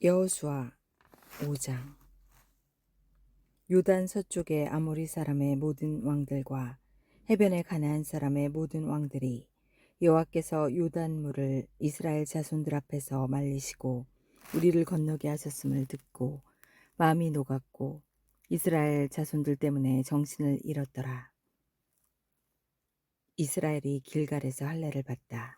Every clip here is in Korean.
여호수아 5장 요단 서쪽의 아모리 사람의 모든 왕들과 해변의 가나안 사람의 모든 왕들이 여호와께서 요단 물을 이스라엘 자손들 앞에서 말리시고 우리를 건너게 하셨음을 듣고 마음이 녹았고 이스라엘 자손들 때문에 정신을 잃었더라. 이스라엘이 길갈에서 할례를 받다.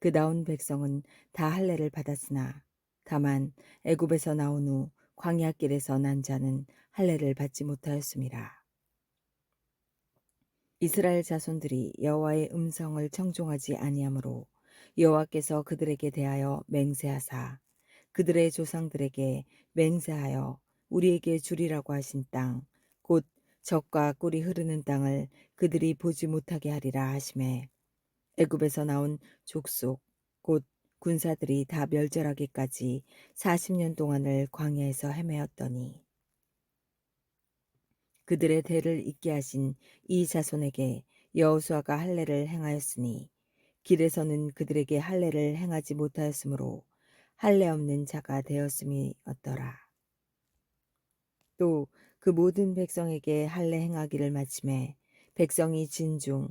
그 나온 백성은 다 할례를 받았으나 다만 애굽에서 나온 후 광야 길에서 난 자는 할례를 받지 못하였습니다. 이스라엘 자손들이 여호와의 음성을 청종하지 아니하므로 여호와께서 그들에게 대하여 맹세하사 그들의 조상들에게 맹세하여 우리에게 주리라고 하신 땅 곧 적과 꿀이 흐르는 땅을 그들이 보지 못하게 하리라 하심에 애굽에서 나온 족속 곧 군사들이 다 멸절하기까지 40년 동안을 광야에서 헤매었더니 그들의 대를 잇게 하신 이 자손에게 여호수아가 할례를 행하였으니 길에서는 그들에게 할례를 행하지 못하였으므로 할례 없는 자가 되었음이었더라. 또 그 모든 백성에게 할례 행하기를 마침에 백성이 진중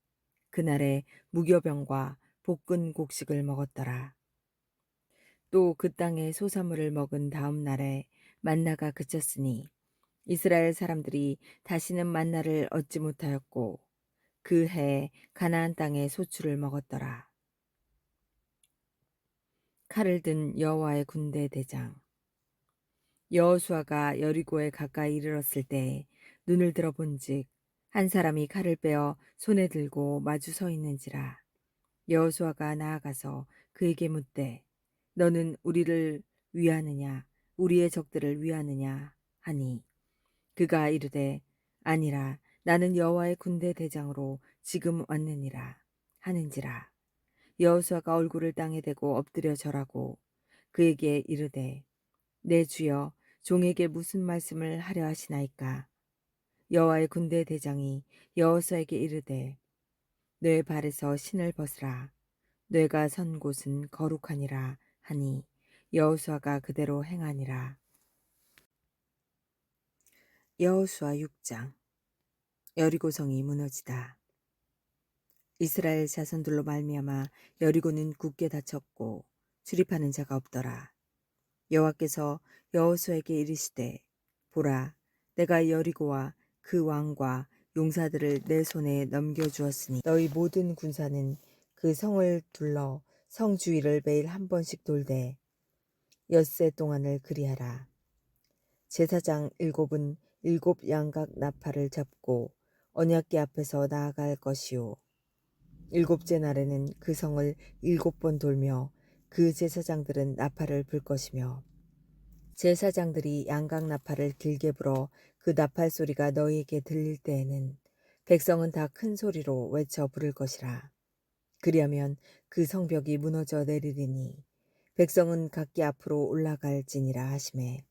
그날에 무교병과 볶은 곡식을 먹었더라. 또 그 땅의 소사물을 먹은 다음 날에 만나가 그쳤으니 이스라엘 사람들이 다시는 만나를 얻지 못하였고 그 해에 가나안 땅의 소출을 먹었더라. 칼을 든 여호와의 군대 대장 여호수아가 여리고에 가까이 이르렀을 때 눈을 들어본즉 한 사람이 칼을 빼어 손에 들고 마주 서 있는지라. 여호수아가 나아가서 그에게 묻되 너는 우리를 위하느냐? 우리의 적들을 위하느냐? 하니? 그가 이르되 아니라 나는 여호와의 군대 대장으로 지금 왔느니라. 하는지라. 여호수아가 얼굴을 땅에 대고 엎드려 절하고 그에게 이르되 내 주여 종에게 무슨 말씀을 하려 하시나이까 여호와의 군대 대장이 여호수아에게 이르되 뇌 발에서 신을 벗으라. 뇌가 선 곳은 거룩하니라 하니 여호수아가 그대로 행하니라. 여호수아 6장. 여리고성이 무너지다. 이스라엘 자손들로 말미암아 여리고는 굳게 닫혔고 출입하는 자가 없더라. 여호와께서 여호수아에게 이르시되 보라 내가 여리고와 그 왕과 용사들을 내 손에 넘겨주었으니 너희 모든 군사는 그 성을 둘러 성 주위를 매일 한 번씩 돌되 엿새 동안을 그리하라. 제사장 일곱은 일곱 양각 나팔을 잡고 언약궤 앞에서 나아갈 것이요. 일곱째 날에는 그 성을 일곱 번 돌며 그 제사장들은 나팔을 불 것이며 제사장들이 양각 나팔을 길게 불어 그 나팔 소리가 너희에게 들릴 때에는 백성은 다 큰 소리로 외쳐 부를 것이라. 그리하면 그 성벽이 무너져 내리리니 백성은 각기 앞으로 올라갈지니라 하심에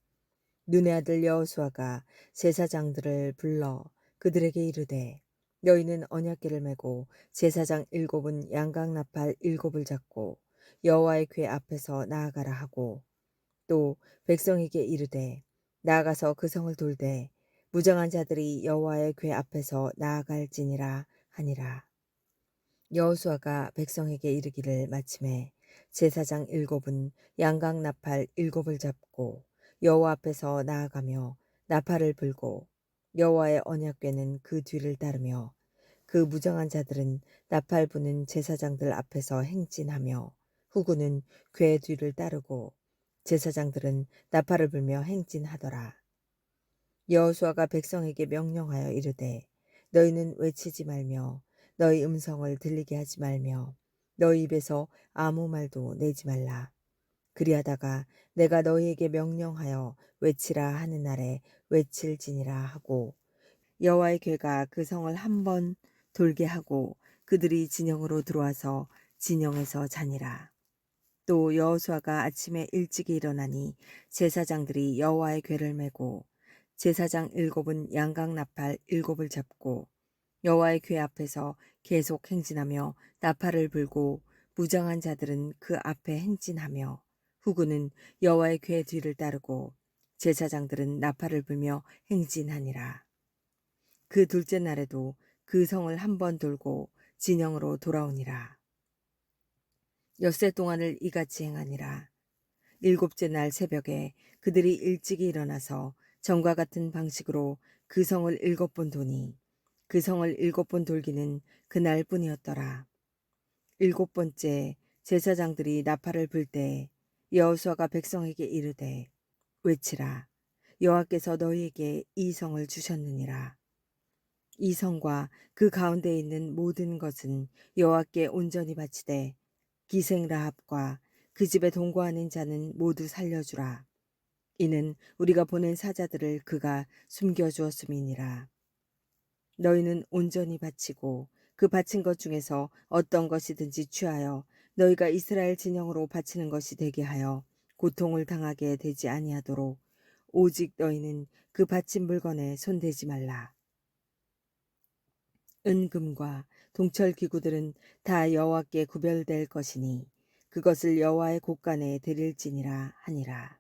눈의 아들 여호수아가 제사장들을 불러 그들에게 이르되 너희는 언약궤를 메고 제사장 일곱은 양각 나팔 일곱을 잡고 여호와의 궤 앞에서 나아가라 하고 또 백성에게 이르되 나아가서 그 성을 돌되 무정한 자들이 여호와의 궤 앞에서 나아갈지니라 하니라. 여호수아가 백성에게 이르기를 마침에 제사장 일곱은 양각 나팔 일곱을 잡고 여호와 앞에서 나아가며 나팔을 불고 여호와의 언약궤는 그 뒤를 따르며 그 무정한 자들은 나팔 부는 제사장들 앞에서 행진하며 후구는 궤 뒤를 따르고 제사장들은 나팔을 불며 행진하더라. 여호수아가 백성에게 명령하여 이르되 너희는 외치지 말며 너희 음성을 들리게 하지 말며 너희 입에서 아무 말도 내지 말라. 그리하다가 내가 너희에게 명령하여 외치라 하는 날에 외칠지니라 하고 여호와의 괴가 그 성을 한 번 돌게 하고 그들이 진영으로 들어와서 진영에서 자니라. 또 여호수아가 아침에 일찍이 일어나니 제사장들이 여호와의 괴를 메고 제사장 일곱은 양각 나팔 일곱을 잡고 여호와의 궤 앞에서 계속 행진하며 나팔을 불고 무장한 자들은 그 앞에 행진하며 후구는 여호와의 궤 뒤를 따르고 제사장들은 나팔을 불며 행진하니라. 그 둘째 날에도 그 성을 한 번 돌고 진영으로 돌아오니라. 엿새 동안을 이같이 행하니라. 일곱째 날 새벽에 그들이 일찍이 일어나서 전과 같은 방식으로 그 성을 일곱 번 도니 그 성을 일곱 번 돌기는 그날 뿐이었더라. 일곱 번째 제사장들이 나팔을 불 때 여호수아가 백성에게 이르되 외치라 여호와께서 너희에게 이 성을 주셨느니라. 이 성과 그 가운데 있는 모든 것은 여호와께 온전히 바치되 기생 라합과 그 집에 동거하는 자는 모두 살려주라. 이는 우리가 보낸 사자들을 그가 숨겨주었음이니라. 너희는 온전히 바치고 그 바친 것 중에서 어떤 것이든지 취하여 너희가 이스라엘 진영으로 바치는 것이 되게 하여 고통을 당하게 되지 아니하도록 오직 너희는 그 바친 물건에 손대지 말라. 은금과 동철 기구들은 다 여호와께 구별될 것이니 그것을 여호와의 곳간에 드릴지니라 하니라.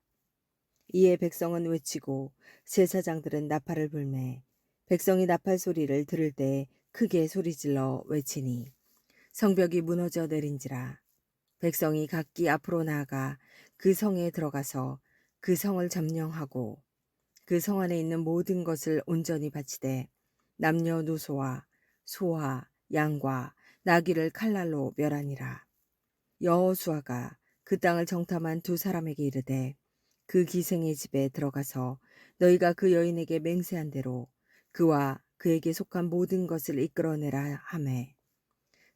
이에 백성은 외치고 제사장들은 나팔을 불매 백성이 나팔 소리를 들을 때 크게 소리질러 외치니 성벽이 무너져 내린지라 백성이 각기 앞으로 나아가 그 성에 들어가서 그 성을 점령하고 그 성 안에 있는 모든 것을 온전히 바치되 남녀 노소와 소와 양과 나귀를 칼날로 멸하니라. 여호수아가 그 땅을 정탐한 두 사람에게 이르되 그 기생의 집에 들어가서 너희가 그 여인에게 맹세한 대로 그와 그에게 속한 모든 것을 이끌어내라 하매.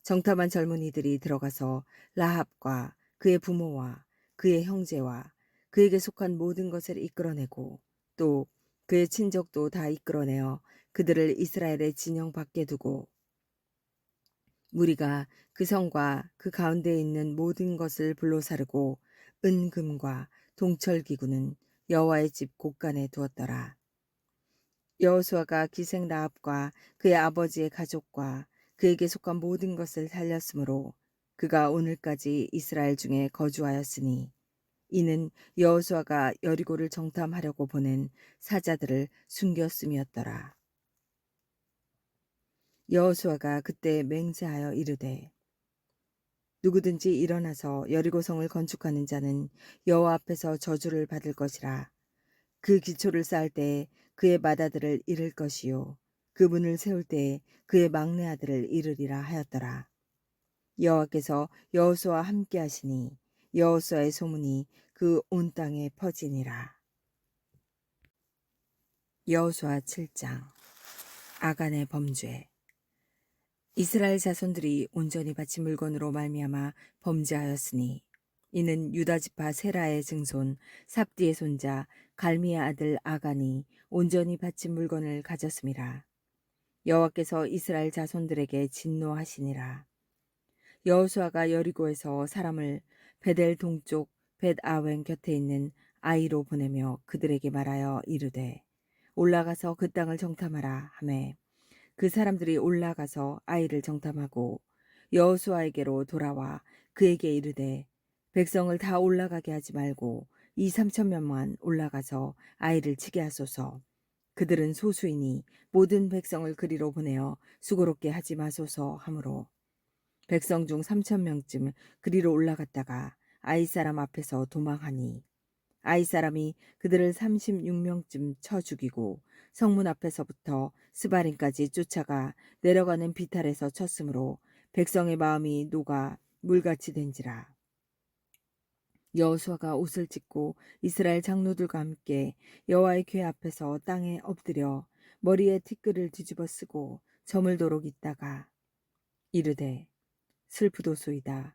정탐한 젊은이들이 들어가서 라합과 그의 부모와 그의 형제와 그에게 속한 모든 것을 이끌어내고 또 그의 친족도 다 이끌어내어 그들을 이스라엘의 진영 밖에 두고 무리가 그 성과 그 가운데에 있는 모든 것을 불로 사르고 은금과 동철 기구는 여호와의 집 곳간에 두었더라. 여호수아가 기생 라합과 그의 아버지의 가족과 그에게 속한 모든 것을 살렸으므로 그가 오늘까지 이스라엘 중에 거주하였으니 이는 여호수아가 여리고를 정탐하려고 보낸 사자들을 숨겼음이었더라. 여호수아가 그때 맹세하여 이르되 누구든지 일어나서 여리고성을 건축하는 자는 여호와 앞에서 저주를 받을 것이라. 그 기초를 쌓을 때에 그의 맏아들을 잃을 것이요. 그 문을 세울 때에 그의 막내 아들을 잃으리라 하였더라. 여호와께서 여호수와 함께 하시니 여호수아의 소문이 그 온 땅에 퍼지니라. 여호수아 7장 아간의 범죄 이스라엘 자손들이 온전히 바친 물건으로 말미암아 범죄하였으니 이는 유다 지파 세라의 증손 삽디의 손자 갈미의 아들 아간이 온전히 바친 물건을 가졌음이라. 여호와께서 이스라엘 자손들에게 진노하시니라. 여호수아가 여리고에서 사람을 베델 동쪽 벳 아웬 곁에 있는 아이로 보내며 그들에게 말하여 이르되 올라가서 그 땅을 정탐하라 하매 그 사람들이 올라가서 아이를 정탐하고 여호수아에게로 돌아와 그에게 이르되 백성을 다 올라가게 하지 말고 이 삼천 명만 올라가서 아이를 치게 하소서. 그들은 소수이니 모든 백성을 그리로 보내어 수고롭게 하지 마소서 하므로 백성 중 삼천 명쯤 그리로 올라갔다가 아이 사람 앞에서 도망하니 아이 사람이 그들을 36명쯤 쳐 죽이고 성문 앞에서부터 스바린까지 쫓아가 내려가는 비탈에서 쳤으므로 백성의 마음이 녹아 물같이 된지라. 여호수아가 옷을 찢고 이스라엘 장로들과 함께 여호와의 궤 앞에서 땅에 엎드려 머리에 티끌을 뒤집어 쓰고 저물도록 있다가 이르되 슬프도소이다.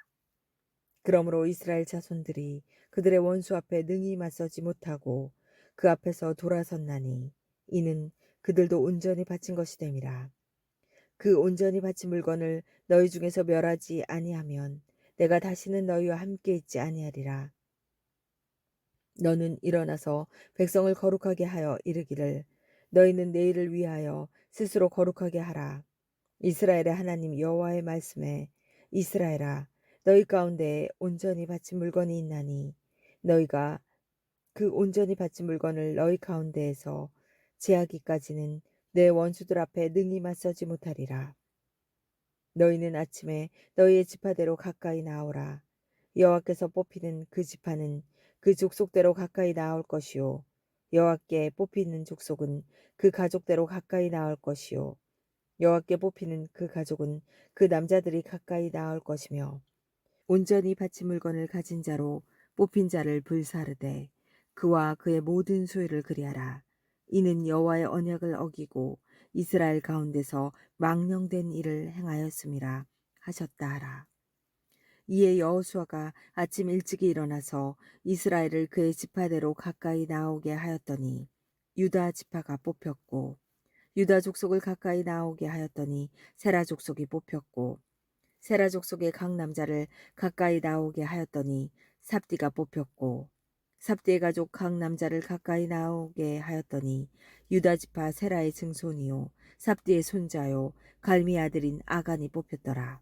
그러므로 이스라엘 자손들이 그들의 원수 앞에 능히 맞서지 못하고 그 앞에서 돌아섰나니 이는 그들도 온전히 바친 것이 됨이라. 그 온전히 바친 물건을 너희 중에서 멸하지 아니하면 내가 다시는 너희와 함께 있지 아니하리라. 너는 일어나서 백성을 거룩하게 하여 이르기를 너희는 내일을 위하여 스스로 거룩하게 하라. 이스라엘의 하나님 여호와의 말씀에 이스라엘아 너희 가운데 온전히 바친 물건이 있나니 너희가 그 온전히 바친 물건을 너희 가운데에서 제하기까지는 내 원수들 앞에 능히 맞서지 못하리라. 너희는 아침에 너희의 지파대로 가까이 나오라. 여호와께서 뽑히는 그 지파는 그 족속대로 가까이 나올 것이요. 여호와께 뽑히는 족속은 그 가족대로 가까이 나올 것이요. 여호와께 뽑히는 그 가족은 그 남자들이 가까이 나올 것이며 온전히 바친 물건을 가진 자로 뽑힌 자를 불사르되 그와 그의 모든 소유를 그리하라. 이는 여호와의 언약을 어기고 이스라엘 가운데서 망령된 일을 행하였음이라 하셨다 하라. 이에 여호수아가 아침 일찍이 일어나서 이스라엘을 그의 지파대로 가까이 나오게 하였더니 유다 지파가 뽑혔고 유다 족속을 가까이 나오게 하였더니 세라 족속이 뽑혔고 세라 족 속의 각 남자를 가까이 나오게 하였더니 삽디가 뽑혔고 삽디의 가족 각 남자를 가까이 나오게 하였더니 유다 지파 세라의 증손이요 삽디의 손자요 갈미 아들인 아간이 뽑혔더라.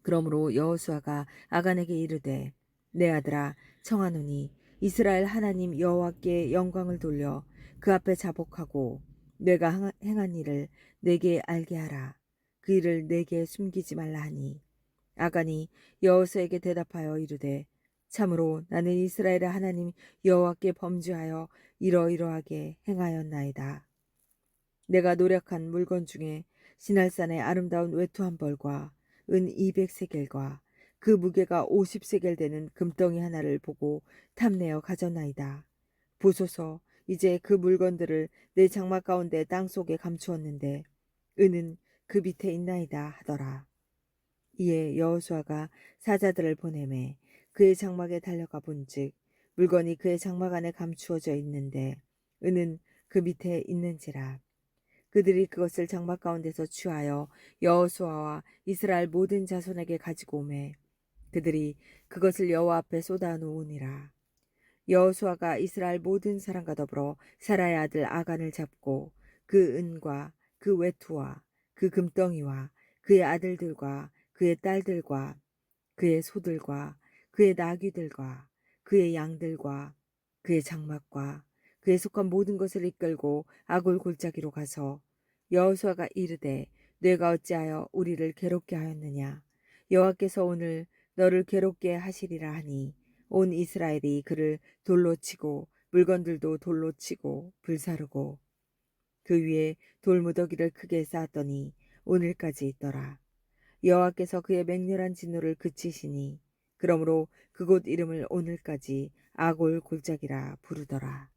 그러므로 여호수아가 아간에게 이르되 내 아들아 청하노니 이스라엘 하나님 여호와께 영광을 돌려 그 앞에 자복하고 내가 행한 일을 내게 알게 하라. 그 일을 내게 숨기지 말라 하니 아간이 여호수에게 대답하여 이르되 참으로 나는 이스라엘의 하나님 여호와께 범죄하여 이러이러하게 행하였나이다. 내가 노력한 물건 중에 신할산의 아름다운 외투 한 벌과 은 200세겔과 그 무게가 50세겔 되는 금덩이 하나를 보고 탐내어 가졌나이다. 보소서 이제 그 물건들을 내 장막 가운데 땅 속에 감추었는데 은은 그 밑에 있나이다 하더라. 이에 여호수아가 사자들을 보내매 그의 장막에 달려가 본즉 물건이 그의 장막 안에 감추어져 있는데 은은 그 밑에 있는지라. 그들이 그것을 장막 가운데서 취하여 여호수아와 이스라엘 모든 자손에게 가지고 오매 그들이 그것을 여호와 앞에 쏟아 놓으니라. 여호수아가 이스라엘 모든 사람과 더불어 사라의 아들 아간을 잡고 그 은과 그 외투와 그 금덩이와 그의 아들들과 그의 딸들과 그의 소들과 그의 나귀들과 그의 양들과 그의 장막과 그의 속한 모든 것을 이끌고 아골 골짜기로 가서 여호수아가 이르되 내가 어찌하여 우리를 괴롭게 하였느냐? 여호와께서 오늘 너를 괴롭게 하시리라 하니 온 이스라엘이 그를 돌로 치고 물건들도 돌로 치고 불사르고 그 위에 돌무더기를 크게 쌓았더니 오늘까지 있더라. 여호와께서 그의 맹렬한 진노를 그치시니 그러므로 그곳 이름을 오늘까지 아골 골짜기라 부르더라.